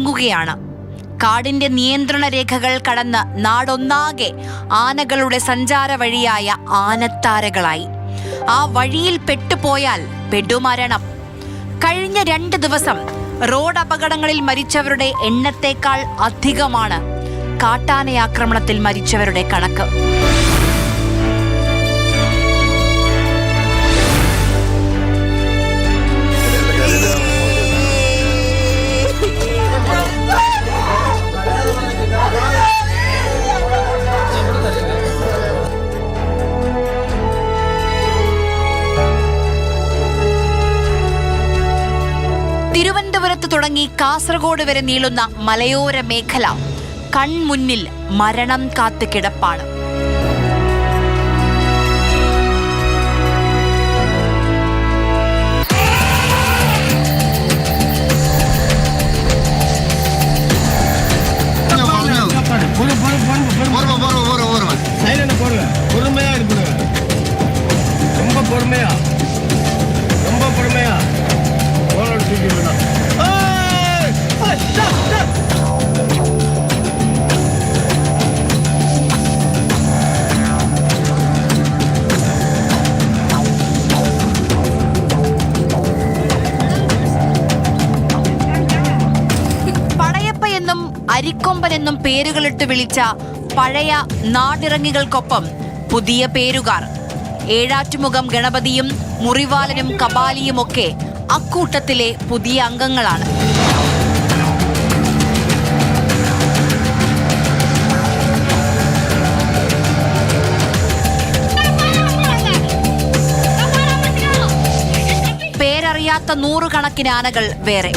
വിഴുങ്ങുകയാണ് കാടിന്റെ നിയന്ത്രണ രേഖകൾ കടന്ന് നാടൊന്നാകെ ആനകളുടെ സഞ്ചാര വഴിയായ ആനത്താരകളായി. ആ വഴിയിൽ പെട്ടുപോയാൽ പെടുമരണം. കഴിഞ്ഞ രണ്ട് ദിവസം റോഡ് അപകടങ്ങളിൽ മരിച്ചവരുടെ എണ്ണത്തേക്കാൾ അധികമാണ്. കാട്ടാനയാക്രമണത്തിൽ മരിച്ചവരുടെ കണക്ക്. തിരുവനന്തപുരത്ത് തുടങ്ങി കാസർഗോഡ് വരെ നീളുന്ന മലയോര മേഖല കൺമുന്നിൽ മരണം കാത്തു കിടപ്പാണ് பொறு பொறு பொறு பொறு போருமா போருமா போருமா போருமா சைலண்ட் போடுங்க பொறுமையா இருப்பிடுங்க ரொம்ப பொறுமையா ரொம்ப பொறுமையா போனோட അരിക്കൊമ്പൻ എന്നും പേരുകളിട്ട് വിളിച്ച പഴയ നാടിറങ്ങികൾക്കൊപ്പം പുതിയ പേരുകാർ. ഏഴാറ്റുമുഖം ഗണപതിയും മുറിവാലനും കപാലിയുമൊക്കെ അക്കൂട്ടത്തിലെ പുതിയ അംഗങ്ങളാണ്. പേരറിയാത്ത നൂറുകണക്കിന് ആനകൾ വേറെ.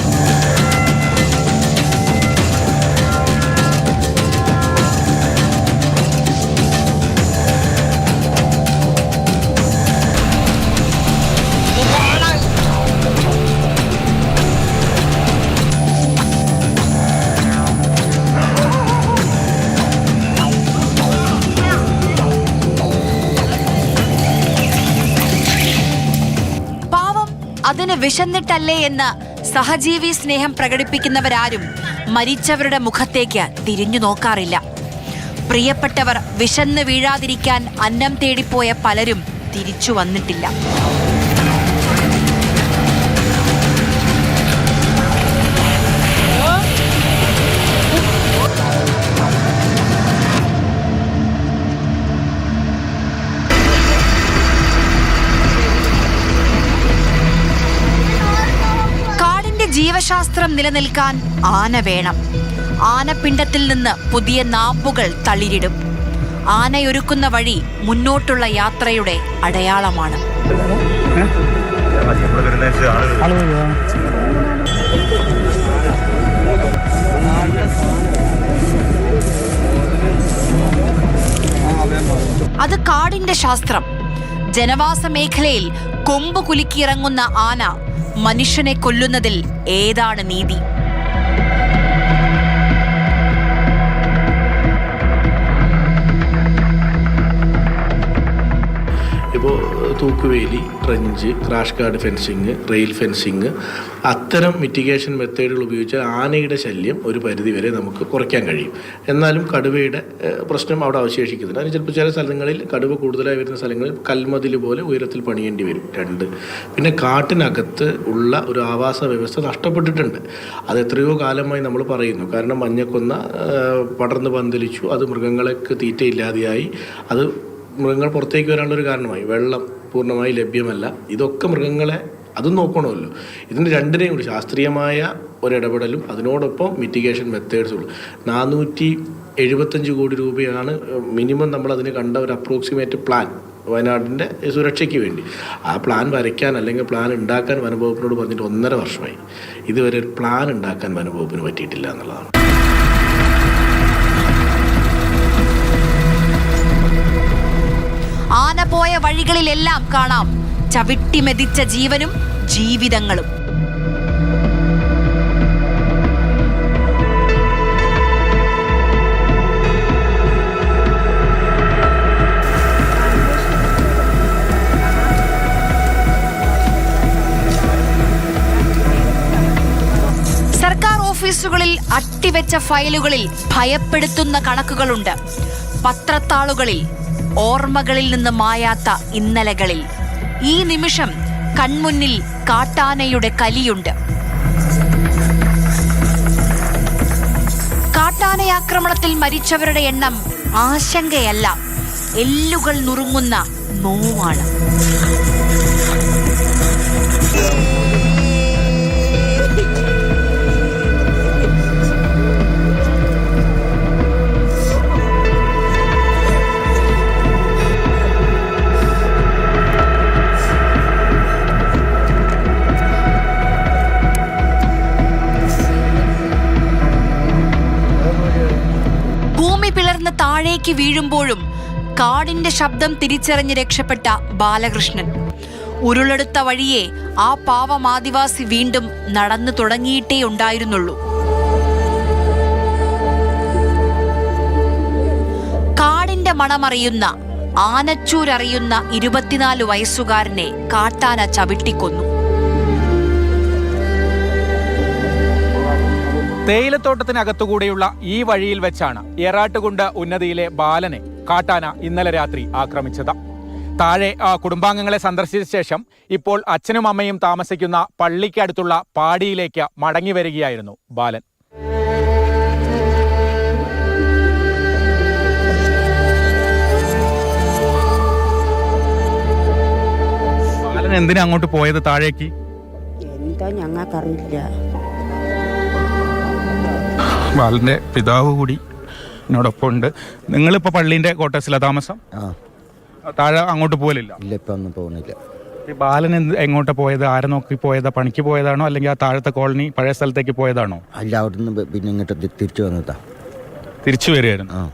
അതിന് വിശന്നിട്ടല്ലേ എന്ന് സഹജീവി സ്നേഹം പ്രകടിപ്പിക്കുന്നവരാരും മരിച്ചവരുടെ മുഖത്തേക്ക് തിരിഞ്ഞു നോക്കാറില്ല. പ്രിയപ്പെട്ടവർ വിശന്ന് വീഴാതിരിക്കാൻ അന്നം തേടിപ്പോയ പലരും തിരിച്ചു വന്നിട്ടില്ല. ജീവശാസ്ത്രം നിലനിൽക്കാൻ ആന വേണം. ആനപ്പിണ്ടത്തിൽ നിന്ന് പുതിയ നാമ്പുകൾ തളിരിടും. ആനയൊരുക്കുന്ന വഴി മുന്നോട്ടുള്ള യാത്രയുടെ അടയാളമാണ്. അത് കാടിന്റെ ശാസ്ത്രം. ജനവാസ മേഖലയിൽ കൊമ്പ് കുലുക്കിയിറങ്ങുന്ന ആന മനുഷ്യനെ കൊല്ലുന്നതിൽ ഏതാണ് നീതി? ഇപ്പോൾ തൂക്കുവേലി trench crash guard fencing rail fencing അത്തരം മിറ്റിഗേഷൻ മെത്തേഡുകൾ ഉപയോഗിച്ച് ആനയുടെ ശല്യം ഒരു പരിധിവരെ നമുക്ക് കുറയ്ക്കാൻ കഴിയും. എന്നാലും കടുവയുടെ പ്രശ്നം അവിടെ അവശേഷിക്കുന്നുണ്ട് അതിന് ചിലപ്പോൾ ചില സ്ഥലങ്ങളിൽ കടുവ കൂടുതലായി വരുന്ന സ്ഥലങ്ങളിൽ കൽമതിൽ പോലെ ഉയരത്തിൽ പണിയേണ്ടി വരും. രണ്ട് പിന്നെ കാട്ടിനകത്ത് ഉള്ള ഒരു ആവാസ വ്യവസ്ഥ നഷ്ടപ്പെട്ടിട്ടുണ്ട്. അത് എത്രയോ കാലമായി നമ്മൾ പറയുന്നു. കാരണം മഞ്ഞക്കൊന്ന പടർന്ന് പന്തലിച്ചു അത് മൃഗങ്ങൾക്ക് തീറ്റയില്ലാതെയായി. അത് മൃഗങ്ങൾ പുറത്തേക്ക് വരാനുള്ളൊരു കാരണമായി. വെള്ളം പൂർണമായി ലഭ്യമല്ല. ഇതൊക്കെ മൃഗങ്ങളെ അതും നോക്കണമല്ലോ. ഇതിന്റെ രണ്ടിനെയും കൂടി ശാസ്ത്രീയമായ ഒരിടപെടലും അതിനോടൊപ്പം മിറ്റിഗേഷൻ മെത്തേഡ്സും നാനൂറ്റി എഴുപത്തഞ്ച് കോടി രൂപയാണ് മിനിമം നമ്മൾ അതിന് കണ്ട ഒരു അപ്രോക്സിമേറ്റ് പ്ലാൻ വയനാടിന്റെ സുരക്ഷയ്ക്ക് വേണ്ടി. ആ പ്ലാൻ വരയ്ക്കാൻ അല്ലെങ്കിൽ പ്ലാൻ ഉണ്ടാക്കാൻ വനംവകുപ്പിനോട് പറഞ്ഞിട്ട് ഒന്നര വർഷമായി. ഇതുവരെ ഒരു പ്ലാൻ ഉണ്ടാക്കാൻ വനംവകുപ്പിന് പറ്റിയിട്ടില്ല എന്നുള്ളതാണ്. ആന വഴികളിലെല്ലാം കാണാം. ചവിട്ടിമെതിച്ച ജീവനും ജീവിതങ്ങളും. ഓഫീസുകളിൽ അട്ടിവെച്ച ഫയലുകളിൽ ഭയപ്പെടുത്തുന്ന കണക്കുകളുണ്ട്. പത്രത്താളുകളിൽ ഓർമ്മകളിൽ നിന്ന് മായാത്ത ഇന്നലകളിൽ. ഈ നിമിഷം കൺമുന്നിൽ കാട്ടാനയുടെ കലിയുണ്ട്. കാട്ടാനയാക്രമണത്തിൽ മരിച്ചവരുടെ എണ്ണം ആശങ്കയല്ല. എല്ലുകൾ നുറുങ്ങുന്ന നോവാണ്. താഴേക്ക് വീഴുമ്പോഴും കാടിന്റെ ശബ്ദം തിരിച്ചറിഞ്ഞ് രക്ഷപ്പെട്ട ബാലകൃഷ്ണൻ. ഉരുളെടുത്ത വഴിയെ ആ പാവം ആദിവാസി വീണ്ടും നടന്നു തുടങ്ങിയിട്ടേ ഉണ്ടായിരുന്നുള്ളൂ. കാടിന്റെ മണമറിയുന്ന ആനച്ചൂരറിയുന്ന ഇരുപത്തിനാല് വയസ്സുകാരനെ കാട്ടാന ചവിട്ടിക്കൊന്നു. തേയിലത്തോട്ടത്തിനകത്തുകൂടെയുള്ള ഈ വഴിയിൽ വെച്ചാണ് എറാട്ടുകുണ്ട് ഉന്നതിയിലെ ബാലനെ കാട്ടാന ഇന്നലെ രാത്രി ആക്രമിച്ചത്. താഴെ ആ കുടുംബാംഗങ്ങളെ സന്ദർശിച്ച ശേഷം ഇപ്പോൾ അച്ഛനും അമ്മയും താമസിക്കുന്ന പള്ളിക്കടുത്തുള്ള പാടിയിലേക്ക് മടങ്ങി വരികയായിരുന്നു ബാലൻ. ബാലൻ എന്തിനാ അങ്ങോട്ട് പോയത് താഴേക്ക്? എന്താ ഞങ്ങൾക്കറിയില്ല. ബാലന്റെ പിതാവ് കൂടി എന്നോടൊപ്പം ഉണ്ട് നിങ്ങളിപ്പോ പള്ളിന്റെ കോട്ടേഴ്സിലാണ് താമസം? ആ. താഴെ അങ്ങോട്ട് പോകലില്ല? ഇല്ല ഇപ്പം ഒന്നും പോകുന്നില്ല. ഈ ബാലൻ എന്ത് എങ്ങോട്ടാ പോയത്? ആരെ നോക്കി പോയതാ? പണിക്ക് പോയതാണോ? അല്ലെങ്കിൽ ആ താഴത്തെ കോളനി പഴയ സ്ഥലത്തേക്ക് പോയതാണോ? അല്ല അവിടുന്ന് ബ- പിന്നെ ഇങ്ങോട്ട് തി- തിരിച്ചു വന്നതാ. തിരിച്ചു വരികയായിരുന്നു. ആ.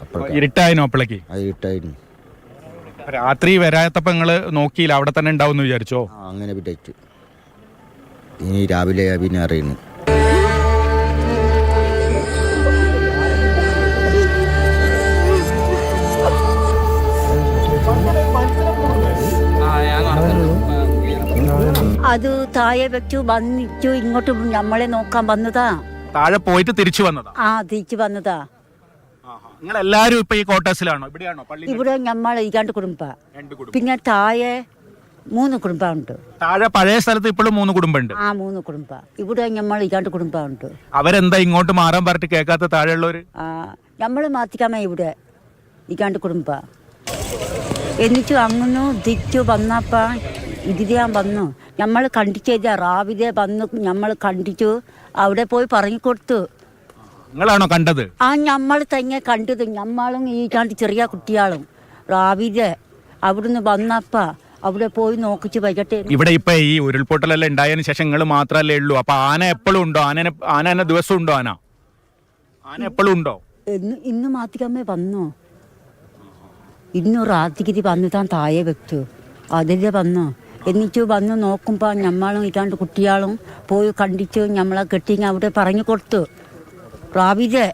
അപ്പോഴേക്ക്. അത് ഇട്ടായിരുന്നു രാത്രി വരാത്തപ്പോ നിങ്ങൾ നോക്കിയില്ല? അവിടെ തന്നെ ഉണ്ടാവും എന്ന് വിചാരിച്ചോ? ആ അങ്ങനെ വിട്ടു ഇനി രാവിലെ പിന്നെ അറിയുന്നു അത് താഴെ വെച്ചു വന്നിച്ചു ഇങ്ങോട്ട് നമ്മളെ നോക്കാൻ വന്നതാ. താഴെ പോയിട്ട് തിരിച്ചു വന്നതാ. ആ തിരിച്ചു വന്നതാ. നിങ്ങൾ എല്ലാരും ഇപ്പൊ ഈ ക്വാർട്ടേഴ്സിലാണോ ഇവിടെയാണോ പള്ളി ഇവിടെ നമ്മൾ രണ്ട് കുടുംബ. പിന്നെ താഴെ മൂന്ന് കുടുംബമുണ്ട് താഴെ പഴയ സ്ഥലത്ത് ഇപ്പോഴും മൂന്ന് കുടുംബമുണ്ട് ആ മൂന്ന് കുടുംബ. ഇവിടെ നമ്മൾ രണ്ട് കുടുംബമുണ്ട് അവരെന്താ ഇങ്ങോട്ട് മാറാൻ പറഞ്ഞിട്ട് കേൾക്കാത്ത താഴെയുള്ളവര്? ആ നമ്മൾ മാറ്റിക്കാമേ ഇവിടെ ഇക്കാണ്ട് കുടുംബ. എന്നിട്ട് അങ്ങനെ തിരിച്ചു വന്നപ്പ ഇതിരാൻ വന്നു. നമ്മൾ കണ്ടിച്ചേരാ രാവിലെ വന്ന് നമ്മൾ കണ്ടിച്ചു. അവിടെ പോയി പറഞ്ഞു കൊടുത്തു നിങ്ങളാണോ കണ്ടത്? ആ നമ്മൾ തന്നെ കണ്ടത്. നമ്മളും ഈ രണ്ട് ചെറിയ കുട്ടികളും രാവിലെ അവിടുന്ന് വന്നപ്പ അവിടെ പോയി നോക്കിച്ച് വൈകട്ടെ ഇവിടെ ഇപ്പൊ ഈ ഉരുൾപൊട്ടലെല്ലാം ഉണ്ടായതിനു ശേഷം നിങ്ങൾ മാത്രല്ലേ ഉള്ളൂ. അപ്പൊ ആന എപ്പോഴും ഉണ്ടോ? ആന ആന എന്ന ദിവസം ഉണ്ടോ ആന? ആന എപ്പോഴും ഉണ്ടോ? ഇന്ന് ഇന്ന് മാത്രമേ വന്നു. ഇന്നു രാത്രിക്ക് വന്നു താൻ താഴെ വെച്ചു. അതിലെ വന്നു. എന്നിട്ട് വന്ന് നോക്കുമ്പോൾ ഞമ്മളും ഇതാണ്ട് കുട്ടികളും പോയി കണ്ടിച്ച് ഞമ്മളെ കെട്ടി അവിടെ പറഞ്ഞു കൊടുത്തു. പ്രാവിതേ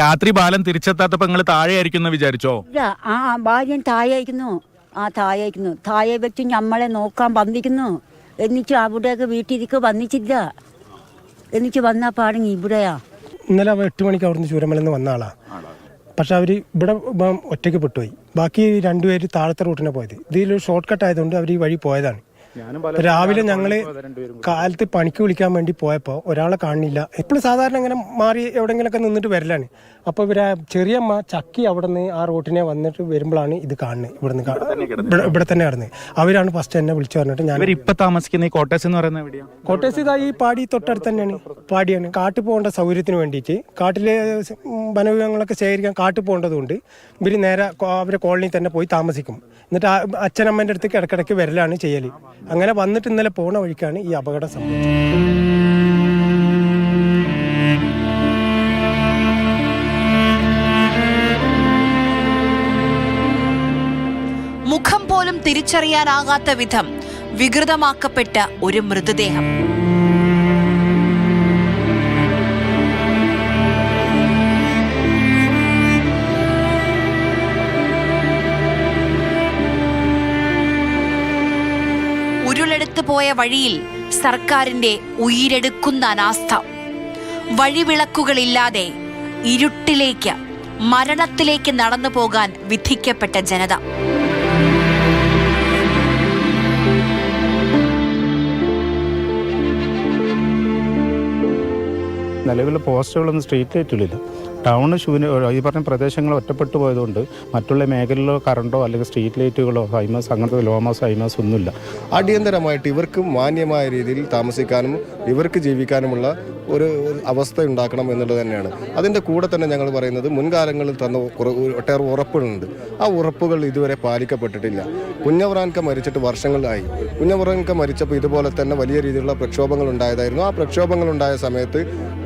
രാത്രി ബാലൻ തിരിച്ചെത്താത്തപ്പോ നിങ്ങൾ താഴെ ആയിരിക്കും വിചാരിച്ചോ? ഇല്ല ആ ഭാര്യ താഴെ ആയിരിക്കുന്നു ആ താഴെ ആയിരിക്കുന്നു താഴെ വെച്ച് ഞമ്മളെ നോക്കാൻ വന്നിരിക്കുന്നു എന്നിട്ട് അവിടേക്ക് വീട്ടിലേക്ക് വന്നിച്ചില്ല എന്നിട്ട് വന്ന പാടെങ്കിൽ ഇവിടെയാ. ഇന്നലെ എട്ട് മണിക്ക് അവിടുന്ന് ചൂരമലന്ന് വന്ന ആളാ. പക്ഷെ അവർ ഇവിടെ ഒറ്റയ്ക്ക് പെട്ടുപോയി. ബാക്കി രണ്ടുപേര് താഴത്തെ റൂട്ടിനെ പോയത്. ഇതിലൊരു ഷോർട്ട് കട്ട് ആയതുകൊണ്ട് അവർ ഈ വഴി പോയതാണ്. രാവിലെ ഞങ്ങൾ കാലത്ത് പണിക്ക് വിളിക്കാൻ വേണ്ടി പോയപ്പോൾ ഒരാളെ കാണില്ല എപ്പോഴും സാധാരണ ഇങ്ങനെ മാറി എവിടെങ്കിലൊക്കെ നിന്നിട്ട് വരലാണ്. അപ്പോൾ ഇവരെ ചെറിയമ്മ ചക്കി അവിടെ നിന്ന് ആ റോട്ടിനെ വന്നിട്ട് വരുമ്പോഴാണ് ഇത് കാണുന്നത് ഇവിടുന്ന് നിന്ന് ഇവിടെ ഇവിടെ തന്നെ കിടന്നത് അവരാണ് ഫസ്റ്റ് എന്നെ വിളിച്ചു പറഞ്ഞിട്ട് ഞാൻ ഇവർ ഇപ്പൊ താമസിക്കുന്ന ഈ കോട്ടേഴ്സ് എന്ന് പറയുന്ന എവിടെയാ? കോട്ടേഴ്സ് ഇതാ ഈ പാടി തൊട്ടടുത്ത് തന്നെയാണ്. പാടിയാണ്. കാട്ടിൽ പോകേണ്ട സൗകര്യത്തിന് വേണ്ടിയിട്ട്. കാട്ടിലെ വനവിഭവങ്ങളൊക്കെ ശേഖരിക്കാൻ കാട്ടിൽ പോകേണ്ടതുകൊണ്ട് ഇവർ നേരെ അവരെ കോളനിയിൽ തന്നെ പോയി താമസിക്കും. എന്നിട്ട് അച്ഛനമ്മേന്റെ അച്ഛനമ്മേന്റെ അടുത്തേക്ക് ഇടക്കിടക്ക് വരലാണ് ചെയ്യൽ അങ്ങനെ വന്നിട്ട് ഇന്നലെ പോണ വഴിക്കാണ് ഈ അപകടം സംഭവിച്ചത്. തിരിച്ചറിയാനാകാത്ത വിധം വികൃതമാക്കപ്പെട്ട ഒരു മൃതദേഹം. പോയ വഴിയിൽ സർക്കാരിന്റെ ഉയിരെടുക്കുന്ന അനാസ്ഥ. വഴിവിളക്കുകളില്ലാതെ ഇരുട്ടിലേക്ക് മരണത്തിലേക്ക് നടന്നു പോകാൻ വിധിക്കപ്പെട്ട ജനത. നിലവിൽ പോസ്റ്റുകളൊന്നും സ്ട്രീറ്റ് ലൈറ്റുകളില്ല ടൗൺ ശൂന്യ ഈ പറഞ്ഞ പ്രദേശങ്ങൾ ഒറ്റപ്പെട്ടു പോയതുകൊണ്ട് മറ്റുള്ള മേഖലയിലോ കറണ്ടോ അല്ലെങ്കിൽ സ്ട്രീറ്റ് ലൈറ്റുകളോ ഹൈമാസ് അങ്ങനത്തെ ലോമാസ് ഹൈമാസ് ഒന്നുമില്ല. അടിയന്തരമായിട്ട് ഇവർക്ക് മാന്യമായ രീതിയിൽ താമസിക്കാനും ഇവർക്ക് ജീവിക്കാനുമുള്ള ഒരു അവസ്ഥ ഉണ്ടാക്കണം എന്നുള്ളത് തന്നെയാണ്. അതിന്റെ കൂടെ തന്നെ ഞങ്ങൾ പറയുന്നത് മുൻകാലങ്ങളിൽ തന്ന ഒട്ടേറെ ഉറപ്പുകളുണ്ട്. ആ ഉറപ്പുകൾ ഇതുവരെ പാലിക്കപ്പെട്ടിട്ടില്ല. കുഞ്ഞവറാൻക മരിച്ചിട്ട് വർഷങ്ങളായി. കുഞ്ഞവറാൻക മരിച്ചപ്പോൾ ഇതുപോലെ തന്നെ വലിയ രീതിയിലുള്ള പ്രക്ഷോഭങ്ങൾ ഉണ്ടായതായിരുന്നു ആ പ്രക്ഷോഭങ്ങൾ ഉണ്ടായ സമയത്ത്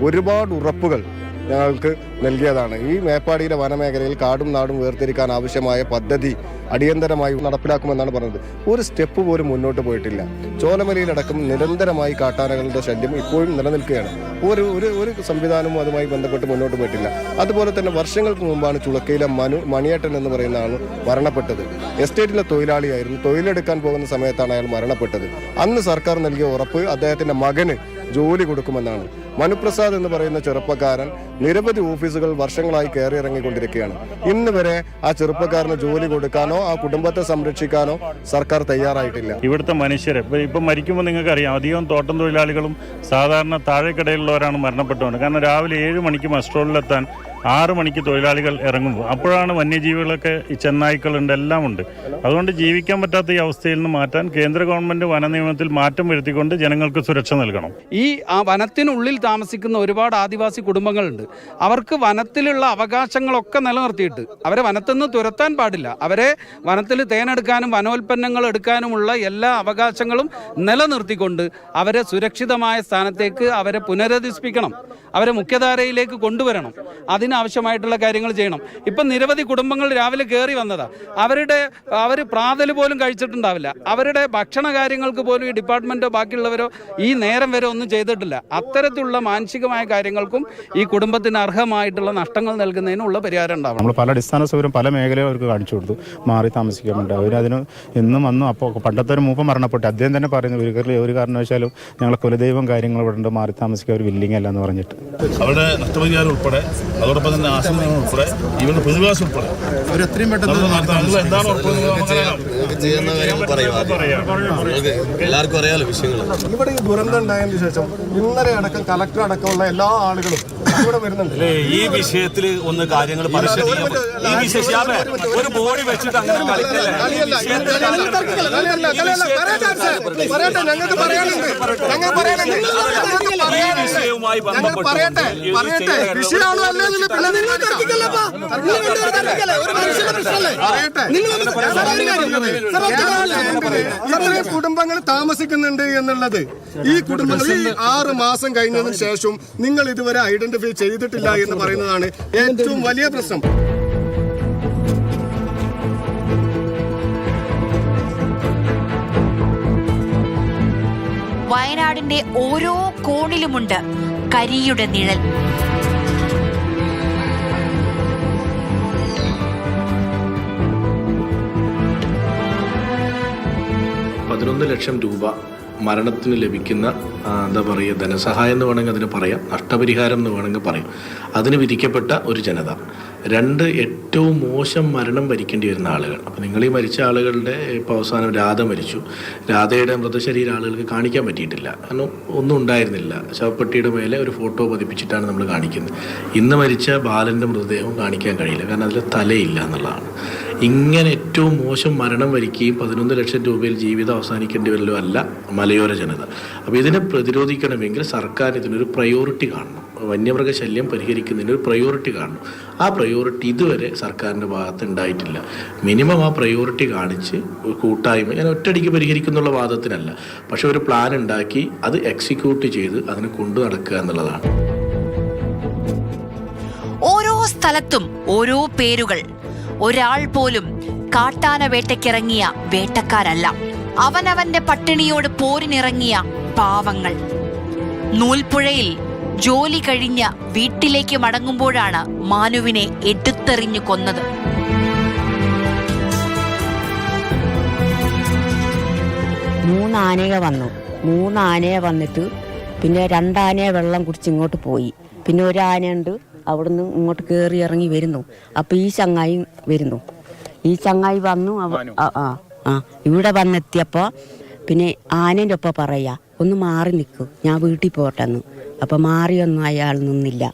ഒരുപാട് ഉറപ്പുകൾ ഞങ്ങൾക്ക് നൽകിയതാണ്. ഈ മേപ്പാടിയിലെ വനമേഖലയിൽ കാടും നാടും വേർതിരിക്കാൻ ആവശ്യമായ പദ്ധതി അടിയന്തരമായി നടപ്പിലാക്കുമെന്നാണ് പറഞ്ഞത്. ഒരു സ്റ്റെപ്പ് പോലും മുന്നോട്ട് പോയിട്ടില്ല. ചോലമലയിലടക്കം നിരന്തരമായി കാട്ടാനകളുടെ ശല്യം ഇപ്പോഴും നിലനിൽക്കുകയാണ്. ഒരു ഒരു ഒരു സംവിധാനവും അതുമായി ബന്ധപ്പെട്ട് മുന്നോട്ട് പോയിട്ടില്ല. അതുപോലെ തന്നെ വർഷങ്ങൾക്ക് മുമ്പാണ് ചുളക്കയിലെ മനു മണിയേട്ടൻ എന്ന് പറയുന്ന ആൾ മരണപ്പെട്ടത്. എസ്റ്റേറ്റിലെ തൊഴിലാളിയായിരുന്നു. തൊഴിലെടുക്കാൻ പോകുന്ന സമയത്താണ് അയാൾ മരണപ്പെട്ടത്. അന്ന് സർക്കാർ നൽകിയ ഉറപ്പ് അദ്ദേഹത്തിന്റെ മകന് ജോലി കൊടുക്കുമെന്നാണ്. മനുപ്രസാദ് എന്ന് പറയുന്ന ചെറുപ്പക്കാരൻ നിരവധി ഓഫീസുകൾ വർഷങ്ങളായി കയറി ഇറങ്ങിക്കൊണ്ടിരിക്കുകയാണ് ഇന്ന് വരെ ആ ചെറുപ്പക്കാരന് ജോലി കൊടുക്കാനോ ആ കുടുംബത്തെ സംരക്ഷിക്കാനോ സർക്കാർ തയ്യാറായിട്ടില്ല. ഇവിടുത്തെ മനുഷ്യരെ ഇപ്പം മരിക്കുമ്പോൾ നിങ്ങൾക്ക് അറിയാം അധികം തോട്ടം തൊഴിലാളികളും സാധാരണ താഴെക്കടയിലുള്ളവരാണ് മരണപ്പെട്ടുകൊണ്ട് കാരണം രാവിലെ ഏഴ് മണിക്ക് മസ്ട്രോളിലെത്താൻ ആറ് മണിക്ക് തൊഴിലാളികൾ ഇറങ്ങുമ്പോൾ അപ്പോഴാണ് വന്യജീവികളൊക്കെ ഈ ചെന്നായ്ക്കളുണ്ട് എല്ലാം ഉണ്ട് അതുകൊണ്ട് ജീവിക്കാൻ പറ്റാത്ത ഈ അവസ്ഥയിൽ നിന്ന് മാറ്റാൻ കേന്ദ്ര ഗവൺമെന്റ് വന നിയമത്തിൽ മാറ്റം വരുത്തിക്കൊണ്ട് ജനങ്ങൾക്ക് സുരക്ഷ നൽകണം. ഈ വനത്തിനുള്ളിൽ താമസിക്കുന്ന ഒരുപാട് ആദിവാസി കുടുംബങ്ങളുണ്ട്. അവർക്ക് വനത്തിലുള്ള അവകാശങ്ങളൊക്കെ നിലനിർത്തിയിട്ട് അവരെ വനത്തുനിന്ന് തുരത്താൻ പാടില്ല. അവരെ വനത്തിൽ തേനെടുക്കാനും വനോൽപ്പന്നങ്ങൾ എടുക്കാനുമുള്ള എല്ലാ അവകാശങ്ങളും നിലനിർത്തിക്കൊണ്ട് അവരെ സുരക്ഷിതമായ സ്ഥാനത്തേക്ക് അവരെ പുനരധിഷ്ഠിക്കണം. അവരെ മുഖ്യധാരയിലേക്ക് കൊണ്ടുവരണം. അതിനാവശ്യമായിട്ടുള്ള കാര്യങ്ങൾ ചെയ്യണം. ഇപ്പം നിരവധി കുടുംബങ്ങൾ രാവിലെ കയറി വന്നതാണ് അവരുടെ അവർ പ്രാതൽ പോലും കഴിച്ചിട്ടുണ്ടാവില്ല. അവരുടെ ഭക്ഷണ കാര്യങ്ങൾക്ക് പോലും ഈ ഡിപ്പാർട്ട്മെന്റോ ബാക്കിയുള്ളവരോ ഈ നേരം വരെ ഒന്നും ചെയ്തിട്ടില്ല. അത്തരത്തിലുള്ള മാനസികമായ കാര്യങ്ങൾക്കും ഈ കുടുംബത്തിന് അർഹമായിട്ടുള്ള നഷ്ടങ്ങൾ നൽകുന്നതിനുള്ള പരിഹാരം ഉണ്ടാവണം. നമ്മൾ പല അടിസ്ഥാന സൗകര്യം പല മേഖലയും അവർക്ക് കാണിച്ചു കൊടുത്തു. മാറി താമസിക്കുന്നുണ്ട് വേണ്ടി. അവരതിന് എന്നും വന്നു. അപ്പോൾ പണ്ടത്തെ ഒരു മൂപ്പം മരണപ്പെട്ടു. അദ്ദേഹം തന്നെ പറയുന്നു ഒരു ഒരു കാരണവശാലും ഞങ്ങളെ കുലദൈവം കാര്യങ്ങൾ ഇവിടെ ഉണ്ട്. മാറി താമസിക്കാൻ ഒരു വില്ലിങ് അല്ല എന്ന് പറഞ്ഞിട്ട്. അവരുടെ നഷ്ടപരിഹാരം ഉൾപ്പെടെ. അതോടൊപ്പം തന്നെ ആശ്രമങ്ങൾ ഉൾപ്പെടെ ഇവരുടെ പ്രതിവാസം ഉൾപ്പെടെ. എന്താണ് എല്ലാവർക്കും അറിയാലോ വിഷയങ്ങൾ. ഇവിടെ ഈ ദുരന്തം ഉണ്ടായതിനു ശേഷം ഇന്നലെ അടക്കം കലക്ടർ അടക്കമുള്ള എല്ലാ ആളുകളും ഇവിടെ വരുന്നുണ്ട്. ഈ വിഷയത്തിൽ ഒന്ന് കാര്യങ്ങൾ പരിശോധിക്കാൻ ഈ വിഷയം ഒരു ബോഡി വെച്ചിട്ട് അങ്ങനെ കളിക്കല്ലേ? കളിയല്ല, ഇത് ഞങ്ങൾ തർക്കിക്കല്ല, കളിയല്ല, കളിയല്ല. പറയട്ടെ, ഞങ്ങൾക്ക് പറയാനുണ്ട്. ഞങ്ങൾ പറയാനുണ്ട്. ഞങ്ങൾ ബന്ധപ്പെട്ട് പറയട്ടെ, പറയട്ടെ. വിഷയമാണോ അല്ലേ ഇത്രയും കുടുംബങ്ങൾ താമസിക്കുന്നുണ്ട് എന്നുള്ളത് ഈ കുടുംബങ്ങൾ ഈ ആറ് മാസം കഴിഞ്ഞതിന് ശേഷം നിങ്ങൾ ഇതുവരെ ഐഡന്റിഫൈ ചെയ്തിട്ടില്ല എന്ന് പറയുന്നതാണ് ഏറ്റവും വലിയ പ്രശ്നം. വയനാടിന്റെ ഓരോ കോണിലുമുണ്ട് കരിയുടെ നിഴൽ. ലക്ഷം രൂപ മരണത്തിന് ലഭിക്കുന്ന എന്താ പറയുക ധനസഹായം എന്ന് വേണമെങ്കിൽ അതിന് പറയാം നഷ്ടപരിഹാരം എന്ന് വേണമെങ്കിൽ പറയാം. അതിന് വിധിക്കപ്പെട്ട ഒരു ജനത. രണ്ട് ഏറ്റവും മോശം മരണം ഭരിക്കേണ്ടി വരുന്ന ആളുകൾ. അപ്പോൾ നിങ്ങൾ ഈ മരിച്ച ആളുകളുടെ ഇപ്പോൾ അവസാനം രാധ മരിച്ചു. രാധയുടെ മൃതശരീരം ആളുകൾക്ക് കാണിക്കാൻ പറ്റിയിട്ടില്ല. കാരണം ഒന്നും ഉണ്ടായിരുന്നില്ല. ശവപ്പെട്ടിയുടെ മേലെ ഒരു ഫോട്ടോ പതിപ്പിച്ചിട്ടാണ് നമ്മൾ കാണിക്കുന്നത്. ഇന്ന് മരിച്ച ബാലന്റെ മൃതദേഹം കാണിക്കാൻ കഴിയില്ല. കാരണം അതിൽ തലയില്ല എന്നുള്ളതാണ്. ഇങ്ങനെ ഏറ്റവും മോശം മരണം വരിക്കുകയും പതിനൊന്ന് ലക്ഷം രൂപയിൽ ജീവിതം അവസാനിക്കേണ്ടി വരലോ അല്ല മലയോര ജനത. അപ്പോൾ ഇതിനെ പ്രതിരോധിക്കണമെങ്കിൽ സർക്കാർ ഇതിനൊരു പ്രയോറിറ്റി കാണണം. വന്യമൃഗ ശല്യം പരിഹരിക്കുന്നതിന് ഒരു പ്രയോറിറ്റി കാണണം. ആ പ്രയോറിറ്റി ഇതുവരെ സർക്കാരിന്റെ ഭാഗത്ത് ഉണ്ടായിട്ടില്ല മിനിമം ആ പ്രയോറിറ്റി കാണിച്ച് കൂട്ടായ്മ ഞാൻ ഒറ്റയടിക്ക് പരിഹരിക്കുന്നുള്ള വാദത്തിനല്ല. പക്ഷെ ഒരു പ്ലാൻ ഉണ്ടാക്കി അത് എക്സിക്യൂട്ട് ചെയ്ത് അതിനെ കൊണ്ടു നടക്കുക എന്നുള്ളതാണ്. ഓരോ സ്ഥലത്തും ഓരോ പേരുകൾ. ഒരാൾ പോലും കാട്ടാന വേട്ടയ്ക്കിറങ്ങിയ വേട്ടക്കാരല്ല. അവനവന്റെ പട്ടിണിയോട് പോരിനിറങ്ങിയ പാവങ്ങൾ. നൂൽപ്പുഴയിൽ ജോലി കഴിഞ്ഞ് വീട്ടിലേക്ക് മടങ്ങുമ്പോഴാണ് മാനുവിനെ എടുത്തെറിഞ്ഞു കൊന്നത്. മൂന്ന് ആനയെ വന്നു. മൂന്ന് ആനയെ വന്നിട്ട് പിന്നെ രണ്ടാനയെ വെള്ളം കുടിച്ച് ഇങ്ങോട്ട് പോയി. പിന്നെ ഒരു ആനയുണ്ട് അവിടുന്ന് ഇങ്ങോട്ട് കയറി ഇറങ്ങി വരുന്നു. അപ്പോൾ ഈ ചങ്ങായി വരുന്നു. ഈ ചങ്ങായി വന്നു ആ ആ ആ ഇവിടെ വന്നെത്തിയപ്പോൾ പിന്നെ ആനേന്റെ ഒപ്പം പറയാ ഒന്ന് മാറി നിൽക്കൂ. ഞാൻ വീട്ടിൽ പോട്ടെന്ന്. അപ്പം മാറിയൊന്നും അയാൾ നിന്നില്ല.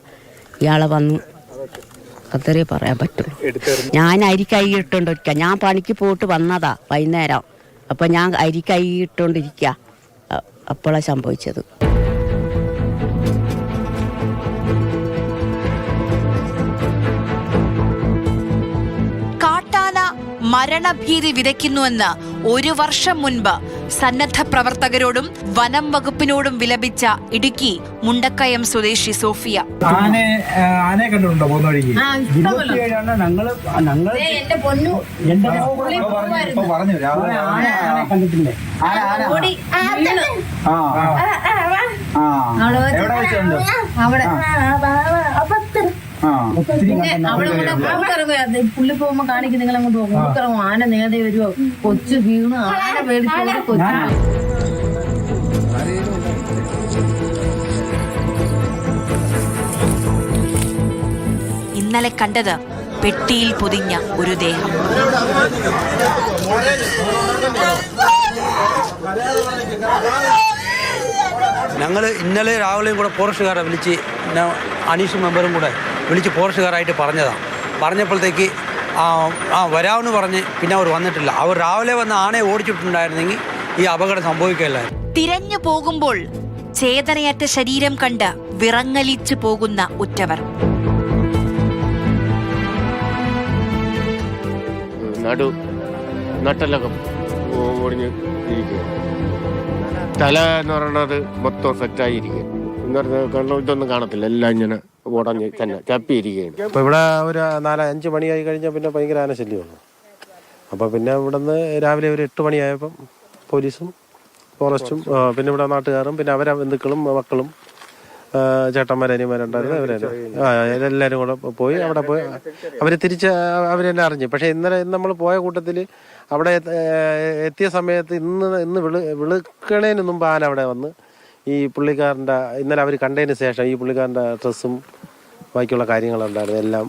ഇയാളെ വന്നു അത്രേ പറയാൻ പറ്റുള്ളൂ ഞാൻ അരി കൈ ഞാൻ പണിക്ക് പോയിട്ട് വന്നതാ വൈകുന്നേരം. അപ്പം ഞാൻ അരി കൈ ഇട്ടുകൊണ്ടിരിക്കുക അപ്പോഴാണ് സംഭവിച്ചത്. കാട്ടാന മരണഭീതി വിതയ്ക്കുന്നുവെന്ന് ഒരു വർഷം മുൻപ് സന്നദ്ധ പ്രവർത്തകരോടും വനം വകുപ്പിനോടും വിലപിച്ച ഇടുക്കി മുണ്ടക്കയം സ്വദേശി സോഫിയ. ആനെ ആനയെ കണ്ടിട്ടുണ്ടോ പോകുന്ന വഴിക്ക്? ഇരുപത്തിയേഴാണ് ഞങ്ങൾ ഞങ്ങൾ എന്റെ പൊന്നു. എന്റെ ഇപ്പൊ പറഞ്ഞു രാവിലെ ആന ആനെ കണ്ടിട്ടില്ലേ? ആന ആന. ആ ആ. ആ. എവിടെ വെച്ചുണ്ട്? ആ. ഒത്തിരി പുള്ളി പോകുമ്പോ കാണിക്കും നിങ്ങൾ അങ്ങോട്ട് പോകും ഉൾക്കിറങ്ങും ആന നേരെ വരുമോ കൊച്ചു വീണ് ആന പേടിച്ചു കൊച്ചു ഇന്നലെ കണ്ടത് പെട്ടിയിൽ പൊതിഞ്ഞ ഒരു ദേഹം. ഞങ്ങൾ ഇന്നലെ രാവിലെയും കൂടെ ഫോറസ്റ്റുകാരെ വിളിച്ച് അനീഷ് മെമ്പറും കൂടെ വിളിച്ച് ഫോറസ്റ്റുകാരായിട്ട് പറഞ്ഞതാണ് പറഞ്ഞപ്പോഴത്തേക്ക് ആ ആ വരാമെന്ന് പറഞ്ഞ് പിന്നെ അവർ വന്നിട്ടില്ല. അവർ രാവിലെ വന്ന് ആനയെ ഓടിച്ചിട്ടുണ്ടായിരുന്നെങ്കിൽ ഈ അപകടം സംഭവിക്കില്ലായിരുന്നു തിരഞ്ഞു പോകുമ്പോൾ ചേതനയറ്റ ശരീരം കണ്ട് വിറങ്ങലിച്ചു പോകുന്ന ഉറ്റവർ. നടു നട്ടലകം ഒടിഞ്ഞ് ഇരിക്കുക തല എന്ന് പറയുന്നത് മൊത്തം സെറ്റായിരിക്കും എന്ന് പറഞ്ഞാൽ ഇതൊന്നും കാണത്തില്ല. എല്ലാം ഇങ്ങനെ ഉടഞ്ഞ് തന്നെ ചപ്പിയിരിക്കുകയാണ് ഇപ്പോൾ ഇവിടെ ഒരു നാല് അഞ്ച് മണിയായി കഴിഞ്ഞാൽ പിന്നെ ഭയങ്കര ആനശല്യമാണ്. അപ്പോൾ പിന്നെ ഇവിടുന്ന് രാവിലെ ഒരു എട്ട് മണിയായപ്പം പോലീസും ഫോറസ്റ്റും പിന്നെ ഇവിടെ നാട്ടുകാരും പിന്നെ അവരെ ബന്ധുക്കളും മക്കളും അനിയന്മാരുണ്ടായിരുന്നു അവരെ എല്ലാവരും കൂടെ പോയി അവിടെ പോയി. അവർ തിരിച്ച് അവരെന്നെ അറിഞ്ഞു. പക്ഷേ ഇന്നലെ ഇന്ന് നമ്മൾ പോയ കൂട്ടത്തിൽ അവിടെ എത്തിയ സമയത്ത് ഇന്ന് ഇന്ന് വിളി വിളിക്കണേന് മുമ്പ് ആന അവിടെ വന്ന് ഈ പുള്ളിക്കാരന്റെ ഇന്നലെ അവർ കണ്ടതിന് ശേഷം ഈ പുള്ളിക്കാരന്റെ ഡ്രസ്സും ബാക്കിയുള്ള കാര്യങ്ങളുണ്ടായിരുന്നു. എല്ലാം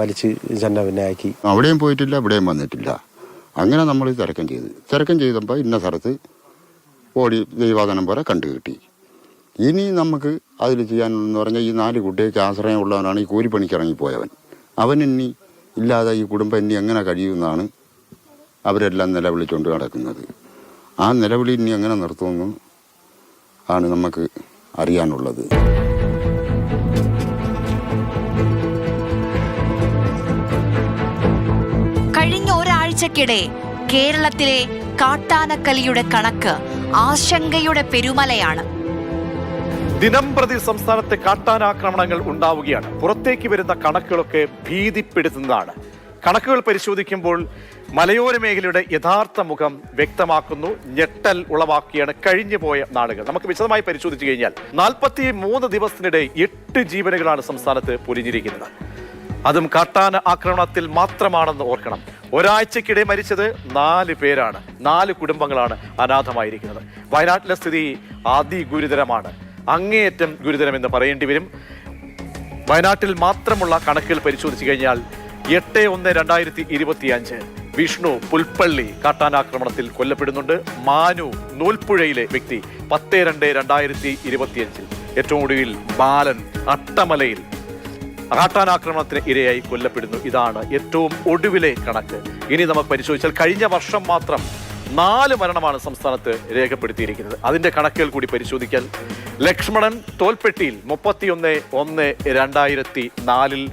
വലിച്ച് ചെന്ന പിന്നെ ആക്കി അവിടെയും പോയിട്ടില്ല ഇവിടെയും വന്നിട്ടില്ല. അങ്ങനെ നമ്മൾ തിരക്കം ചെയ്ത്. തിരക്കം ചെയ്തപ്പോൾ ഇന്ന സ്ഥലത്ത് ഓടി ദൈവാദനം പോലെ കണ്ടു കിട്ടി. ഇനി നമുക്ക് അതിൽ ചെയ്യാനെന്ന് പറഞ്ഞാൽ ഈ നാല് കുട്ടികൾക്ക് ആശ്രയം ഉള്ളവനാണ് ഈ കൂലിപ്പണിക്ക് ഇറങ്ങിപ്പോയവൻ. അവൻ ഇനി ഇല്ലാതെ ഈ കുടുംബം ഇനി എങ്ങനെ കഴിയുമെന്നാണ് അവരെല്ലാം നിലവിളിച്ചുകൊണ്ട് നടക്കുന്നത്. ആ നിലവിളി ഇനി എങ്ങനെ നിർത്തുമെന്ന് ആണ് നമുക്ക് അറിയാനുള്ളത്. ഒരാഴ്ചക്കിടെ കേരളത്തിലെ കാട്ടാനക്കലിയുടെ കണക്ക് ആശങ്കയുടെ പെരുമലയാണ്. ദിനം പ്രതി സംസ്ഥാനത്ത് കാട്ടാനാക്രമണങ്ങൾ ഉണ്ടാവുകയാണ്. പുറത്തേക്ക് വരുന്ന കണക്കുകളൊക്കെ ഭീതിപ്പെടുത്തുന്നതാണ്. കണക്കുകൾ പരിശോധിക്കുമ്പോൾ മലയോര മേഖലയുടെ യഥാർത്ഥ മുഖം വ്യക്തമാക്കുന്നു. ഞെട്ടൽ ഉളവാക്കിയാണ് കഴിഞ്ഞു പോയ നാളുകൾ. നമുക്ക് വിശദമായി പരിശോധിച്ചു കഴിഞ്ഞാൽ നാൽപ്പത്തി മൂന്ന് ദിവസത്തിനിടെ എട്ട് ജീവനുകളാണ് സംസ്ഥാനത്ത് പൊലിഞ്ഞിരിക്കുന്നത്. അതും കാട്ടാന ആക്രമണത്തിൽ മാത്രമാണെന്ന് ഓർക്കണം. ഒരാഴ്ചക്കിടെ മരിച്ചത് നാല് പേരാണ്. നാല് കുടുംബങ്ങളാണ് അനാഥമായിരിക്കുന്നത്. വയനാട്ടിലെ സ്ഥിതി അതിഗുരുതരമാണ്. അങ്ങേയറ്റം ഗുരുതരമെന്ന് പറയേണ്ടി വരും. വയനാട്ടിൽ മാത്രമുള്ള കണക്കുകൾ പരിശോധിച്ചു കഴിഞ്ഞാൽ എട്ട് ഒന്ന് രണ്ടായിരത്തി ഇരുപത്തി അഞ്ച് വിഷ്ണു പുൽപ്പള്ളി കാട്ടാനാക്രമണത്തിൽ കൊല്ലപ്പെടുന്നുണ്ട്. മാനു നൂൽപ്പുഴയിലെ വ്യക്തി പത്ത് രണ്ട് രണ്ടായിരത്തി ഇരുപത്തിയഞ്ചിൽ. ഏറ്റവും ഒടുവിൽ ബാലൻ അട്ടമലയിൽ കാട്ടാനാക്രമണത്തിന് ഇരയായി കൊല്ലപ്പെടുന്നു. ഇതാണ് ഏറ്റവും ഒടുവിലെ കണക്ക്. ഇനി നമുക്ക് പരിശോധിച്ചാൽ കഴിഞ്ഞ വർഷം മാത്രം നാല് മരണമാണ് സംസ്ഥാനത്ത് രേഖപ്പെടുത്തിയിരിക്കുന്നത്. അതിന്റെ കണക്കുകൾ കൂടി പരിശോധിക്കാൻ ലക്ഷ്മണൻ തോൽപ്പെട്ടിയിൽ മുപ്പത്തിയൊന്ന് ഒന്ന് രണ്ടായിരത്തി നാലിൽ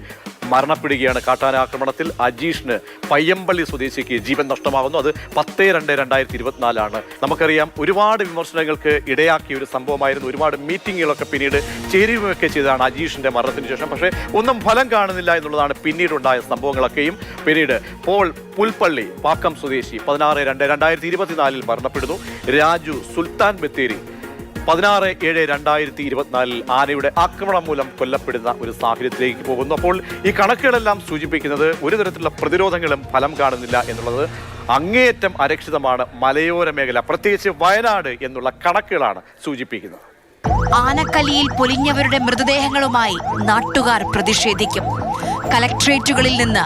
മരണപ്പെടുകയാണ്. കാട്ടാന ആക്രമണത്തിൽ അജീഷിന് പയ്യമ്പള്ളി സ്വദേശിക്ക് ജീവൻ നഷ്ടമാകുന്നു. അത് പത്ത് രണ്ട് രണ്ടായിരത്തി ഇരുപത്തിനാലാണ് നമുക്കറിയാം ഒരുപാട് വിമർശനങ്ങൾക്ക് ഇടയാക്കിയ ഒരു സംഭവമായിരുന്നു. ഒരുപാട് മീറ്റിങ്ങുകളൊക്കെ പിന്നീട് ചേരുകയൊക്കെ ചെയ്തതാണ് അജീഷിന്റെ മരണത്തിന് ശേഷം. പക്ഷേ ഒന്നും ഫലം കാണുന്നില്ല എന്നുള്ളതാണ് പിന്നീടുണ്ടായ സംഭവങ്ങളൊക്കെയും. പിന്നീട് പോൾ പുൽപ്പള്ളി പാക്കം സ്വദേശി പതിനാറ് രണ്ട് രണ്ടായിരത്തി ഇരുപത്തിനാലിൽ മരണപ്പെടുന്നു. രാജു സുൽത്താൻ ബത്തേരി പതിനാറ് ഏഴ് രണ്ടായിരത്തി ഇരുപത്തിനാലിൽ ആനയുടെ ആക്രമണം മൂലം കൊല്ലപ്പെടുന്ന ഒരു സാഹചര്യത്തിലേക്ക് പോകുന്നു. അപ്പോൾ ഈ കണക്കുകളെല്ലാം സൂചിപ്പിക്കുന്നത് ഒരു തരത്തിലുള്ള പ്രതിരോധങ്ങളും ഫലം കാണുന്നില്ല എന്നുള്ളത് അങ്ങേയറ്റം അരക്ഷിതമാണ് മലയോര മേഖല പ്രത്യേകിച്ച് വയനാട് എന്നുള്ള കണക്കുകളാണ് സൂചിപ്പിക്കുന്നത്. ആനക്കലിയിൽ പൊലിഞ്ഞവരുടെ മൃതദേഹങ്ങളുമായി നാട്ടുകാർ പ്രതിഷേധിക്കും. കലക്ട്രേറ്റുകളിൽ നിന്ന്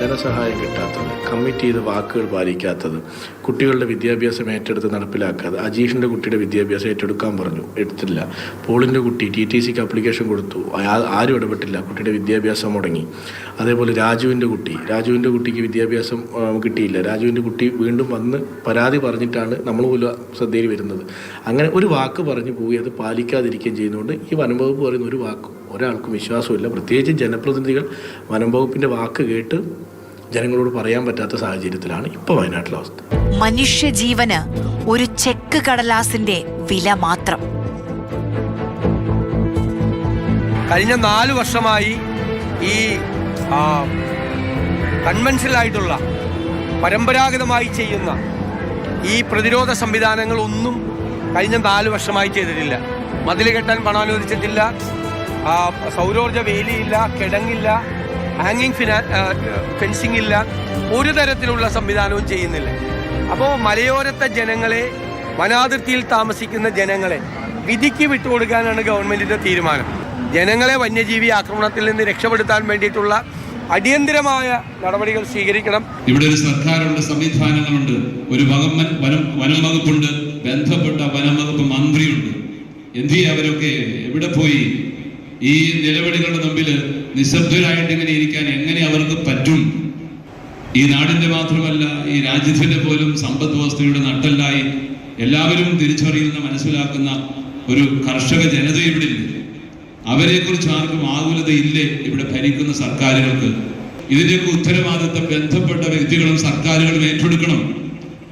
ധനസഹായം കിട്ടാത്തത് കമ്മിറ്റ് ചെയ്ത വാക്കുകൾ പാലിക്കാത്തത് കുട്ടികളുടെ വിദ്യാഭ്യാസം ഏറ്റെടുത്ത് നടപ്പിലാക്കാതെ അജീഷിന്റെ കുട്ടിയുടെ വിദ്യാഭ്യാസം ഏറ്റെടുക്കാൻ പറഞ്ഞു എടുത്തില്ല. പോളിന്റെ കുട്ടി ടി ടി സിക്ക് അപ്ലിക്കേഷൻ കൊടുത്തു ആരും ഇടപെട്ടില്ല കുട്ടിയുടെ വിദ്യാഭ്യാസം മുടങ്ങി. അതേപോലെ രാജുവിന്റെ കുട്ടി രാജുവിന്റെ കുട്ടിക്ക് വിദ്യാഭ്യാസം കിട്ടിയില്ല. രാജുവിന്റെ കുട്ടി വീണ്ടും വന്ന് പരാതി പറഞ്ഞിട്ടാണ് നമ്മൾ പോലും ശ്രദ്ധയിൽ വരുന്നത്. അങ്ങനെ ഒരു വാക്ക് പറഞ്ഞു പോയി അത് പാലിക്കാതിരിക്കുകയും ചെയ്യുന്നതുകൊണ്ട് ഈ വനംവകുപ്പ് പറയുന്ന ഒരു വാക്കും ഒരാൾക്കും വിശ്വാസമില്ല പ്രത്യേകിച്ച് ജനപ്രതിനിധികൾ വനം വകുപ്പിന്റെ വാക്ക് കേട്ട് ജനങ്ങളോട് പറയാൻ പറ്റാത്ത സാഹചര്യത്തിലാണ് ഇപ്പോൾ വയനാട്ടിലെ അവസ്ഥ. മനുഷ്യജീവന് ഒരു ചെക്ക് കടലാസിന്റെ വില മാത്രം. കഴിഞ്ഞ നാല് വർഷമായി ഈ കൺവെൻഷനായിട്ടുള്ള പരമ്പരാഗതമായി ചെയ്യുന്ന ഈ പ്രതിരോധ സംവിധാനങ്ങളൊന്നും കഴിഞ്ഞ നാല് വർഷമായി ചെയ്തിട്ടില്ല. മതിൽ കെട്ടാൻ പണം അനുവദിച്ചിട്ടില്ല സൗരോർജ വേലിയില്ല കിടങ്ങില്ല ഹാങ്ങിങ് ഫിനാ ഫെൻസിംഗ് ഇല്ല ഒരു തരത്തിലുള്ള സംവിധാനവും ചെയ്യുന്നില്ല. അപ്പോൾ മലയോരത്തെ ജനങ്ങളെ വനാതിർത്തിയിൽ താമസിക്കുന്ന ജനങ്ങളെ വിധിക്ക് വിട്ടുകൊടുക്കാനാണ് ഗവൺമെന്റിന്റെ തീരുമാനം. ജനങ്ങളെ വന്യജീവി ആക്രമണത്തിൽ നിന്ന് രക്ഷപ്പെടുത്താൻ വേണ്ടിയിട്ടുള്ള അടിയന്തിരമായ നടപടികൾ സ്വീകരിക്കണം. ഇവിടെ ഒരു സർക്കാരുണ്ട് സംവിധാനങ്ങളുണ്ട് ഒരു വകമ്മൻ വനം വനം വകുപ്പുണ്ട് ബന്ധപ്പെട്ട വനം വകുപ്പ് മന്ത്രിയുണ്ട്. എന്തിയെ അവരൊക്കെ എവിടെ പോയി? ഈ നിലവിളികളുടെ മുമ്പിൽ നിശബ്ദരായിട്ട് ഇങ്ങനെ ഇരിക്കാൻ എങ്ങനെ അവർക്ക് പറ്റും? ഈ നാടിന്റെ മാത്രമല്ല ഈ രാജ്യത്തിന്റെ പോലും സമ്പദ് വ്യവസ്ഥയുടെ നട്ടല്ലായി എല്ലാവരും തിരിച്ചറിയുന്ന മനസ്സിലാക്കുന്ന ഒരു കർഷക ജനത ഇവിടെ ഇല്ല? അവരെ കുറിച്ച് ആർക്കും ആകുലതയില്ലേ ഇവിടെ ഭരിക്കുന്ന സർക്കാരുകൾക്ക്? ഇതിന്റെയൊക്കെ ഉത്തരവാദിത്തം ബന്ധപ്പെട്ട വ്യക്തികളും സർക്കാരുകളും ഏറ്റെടുക്കണം.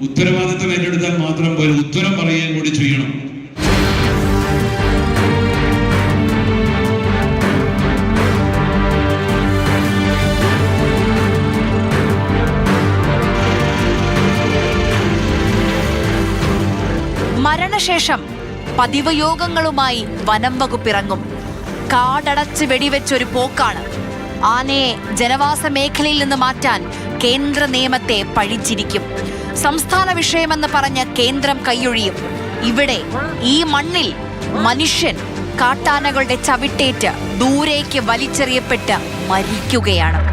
ഉത്തരവാദിത്തം ഏറ്റെടുത്താൽ മാത്രം പോലെ ഉത്തരം പറയുകയും കൂടി ചെയ്യണം. മരണശേഷം പതിവ് യോഗങ്ങളുമായി വനം വകുപ്പിറങ്ങും. കാടടച്ച് വെടിവെച്ചൊരു പോക്കാണ്. ആനയെ ജനവാസ മേഖലയിൽ നിന്ന് മാറ്റാൻ കേന്ദ്ര നിയമത്തെ പഴിച്ചിരിക്കും. സംസ്ഥാന വിഷയമെന്ന് പറഞ്ഞ് കേന്ദ്രം കൈയൊഴിയും. ഇവിടെ ഈ മണ്ണിൽ മനുഷ്യൻ കാട്ടാനകളുടെ ചവിട്ടേറ്റ് ദൂരേക്ക് വലിച്ചെറിയപ്പെട്ട് മരിക്കുകയാണ്.